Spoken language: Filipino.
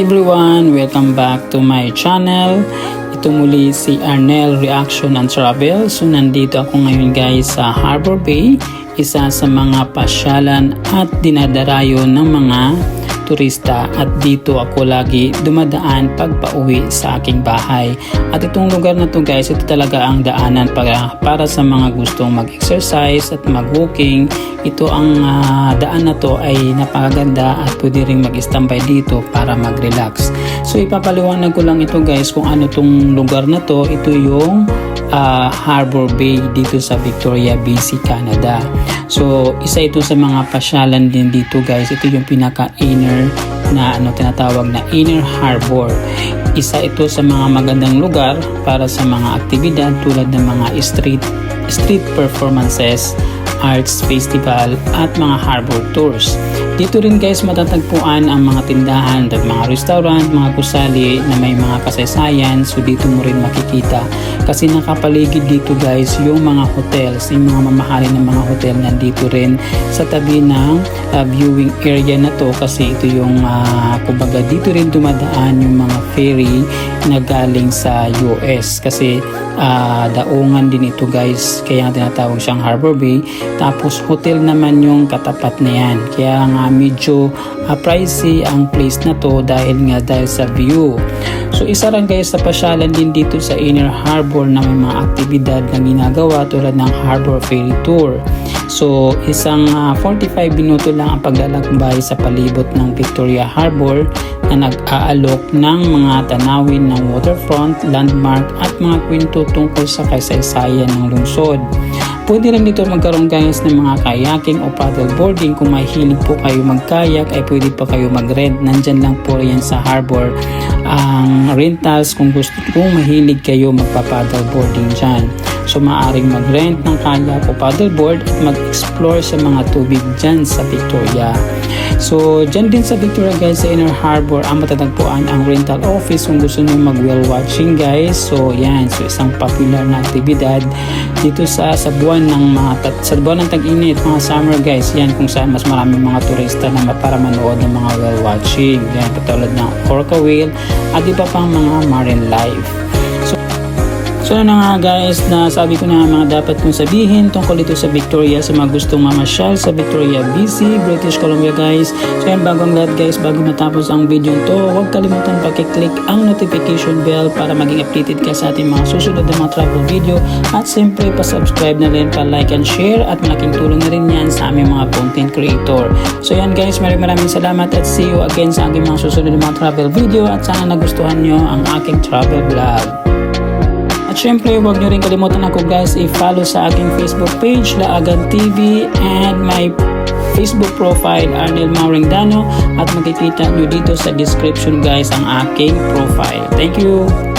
everyone! Welcome back to my channel. Ito muli si Arnel Reaction and Travel. So nandito ako ngayon guys sa Harbor Bay, isa sa mga pasyalan at dinadarayo ng mga turista at dito ako lagi dumadaan pag pauwi sa aking bahay. At itong lugar na to guys, ito talaga ang daanan para, para sa mga gustong mag-exercise at mag-walking. Ito ang ah, daan na to ay napakaganda at pwede rin mag-standby dito para mag-relax. So ipapaliwanag ko lang ito guys kung ano tong lugar na to. Ito yung ah, Harbor Bay dito sa Victoria, BC, Canada. So, isa ito sa mga pasyalan din dito guys. Ito yung pinaka-inner na ano tinatawag na inner harbor. Isa ito sa mga magandang lugar para sa mga aktibidad tulad ng mga street street performances, arts festival at mga harbor tours. Dito rin guys matatagpuan ang mga tindahan at mga restaurant, mga gusali na may mga kasaysayan. So dito mo rin makikita. Kasi nakapaligid dito guys yung mga hotels, yung mga mamahalin ng mga hotel nandito rin sa tabi ng uh, viewing area na to. Kasi ito yung uh, kumbaga dito rin dumadaan yung mga ferry na galing sa US kasi uh, daungan din ito guys. Kaya tinatawag siyang Harbor Bay. Tapos hotel naman yung katapat na yan. Kaya nga medyo uh, pricey ang place na to dahil nga dahil sa view so isa rin guys sa pasyalan din dito sa Inner Harbor na may mga aktibidad na ginagawa tulad ng Harbor Ferry Tour So, isang uh, 45 minuto lang ang paglalakbay sa palibot ng Victoria Harbor na nag-aalok ng mga tanawin ng waterfront, landmark at mga kwento tungkol sa kasaysayan ng lungsod. Pwede rin dito magkaroon guys ng mga kayaking o paddleboarding. Kung mahilig po kayo magkayak ay pwede pa kayo mag-rent. Nandyan lang po yan sa harbor ang rentals kung gusto kung mahilig kayo magpa-paddleboarding dyan. So maaaring mag-rent ng kayak o paddleboard at mag-explore sa mga tubig dyan sa Victoria. So dyan din sa Victoria guys sa Inner Harbor ang matatagpuan ang rental office kung gusto nyo mag whale watching guys. So yan, so isang popular na aktibidad dito sa sa buwan ng mga sa buwan ng tag-init, mga summer guys. Yan kung saan mas maraming mga turista na para manood ng mga whale watching. Yan katulad ng orca whale at iba pang mga marine life. So ano nga guys, na sabi ko na mga dapat kong sabihin tungkol dito sa Victoria sa mga gustong mamasyal sa Victoria, BC, British Columbia guys. So yan bago ang lahat guys, bago matapos ang video to, huwag kalimutan pakiclick ang notification bell para maging updated ka sa ating mga susunod na mga travel video at siyempre pa-subscribe na rin, pa-like and share at malaking tulong na rin yan sa aming mga content creator. So yan guys, maraming maraming salamat at see you again sa aking mga susunod na mga travel video at sana nagustuhan nyo ang aking travel vlog. At syempre, huwag nyo rin kalimutan ako guys i-follow sa aking Facebook page, Laagan TV, and my Facebook profile, Arnel Mauringdano, at makikita nyo dito sa description guys ang aking profile. Thank you!